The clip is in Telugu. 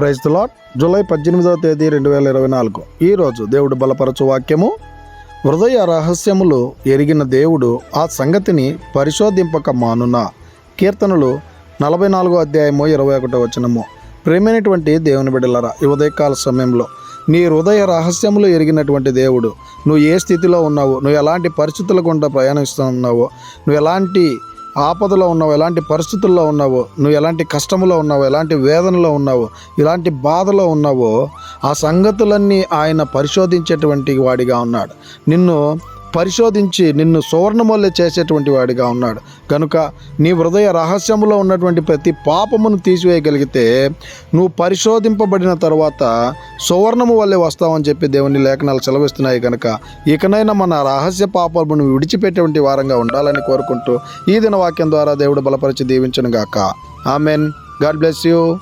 ప్రైజ్ లాట్ జూలై పద్దెనిమిదవ తేదీ రెండు వేల ఇరవై నాలుగు. ఈరోజు దేవుడు బలపరచు వాక్యము. హృదయ రహస్యములు ఎరిగిన దేవుడు ఆ సంగతిని పరిశోధింపక మానున కీర్తనలు నలభై నాలుగో అధ్యాయము ఇరవై ఒకటో వచనము. ప్రేమైనటువంటి దేవుని బిడ్డలరా ఈ ఉదయకాల సమయంలో నీ హృదయ రహస్యములు ఎరిగినటువంటి దేవుడు నువ్వు ఏ స్థితిలో ఉన్నావు? నువ్వు ఎలాంటి పరిస్థితుల గుండా ప్రయాణిస్తున్నావో? నువ్వు ఎలాంటి ఆపదలో ఉన్నావు ఎలాంటి పరిస్థితుల్లో ఉన్నావో నువ్వు ఎలాంటి కష్టములో ఉన్నావో ఎలాంటి వేదనలో ఉన్నావో ఇలాంటి బాధలో ఉన్నావో ఆ సంగతులన్నీ ఆయన పరిశోధించేటువంటి వాడిగా ఉన్నాడు. నిన్ను పరిశోధించి నిన్ను సువర్ణమొల్లె చేసేటువంటి వాడిగా ఉన్నాడు. కనుక నీ హృదయ రహస్యంలో ఉన్నటువంటి ప్రతి పాపమును తీసివేయగలిగితే నువ్వు పరిశోధింపబడిన తర్వాత సువర్ణము వల్లే వస్తావని చెప్పి దేవుని లేఖనాలు సెలవిస్తున్నాయి కనుక ఇకనైనా మన రహస్య పాపమును విడిచిపెట్టేటువంటి వారంగా ఉండాలని కోరుకుంటూ ఈ దిన వాక్యం ద్వారా దేవుడు బలపరిచి దీవించను గాక ఆమెన్. God bless you.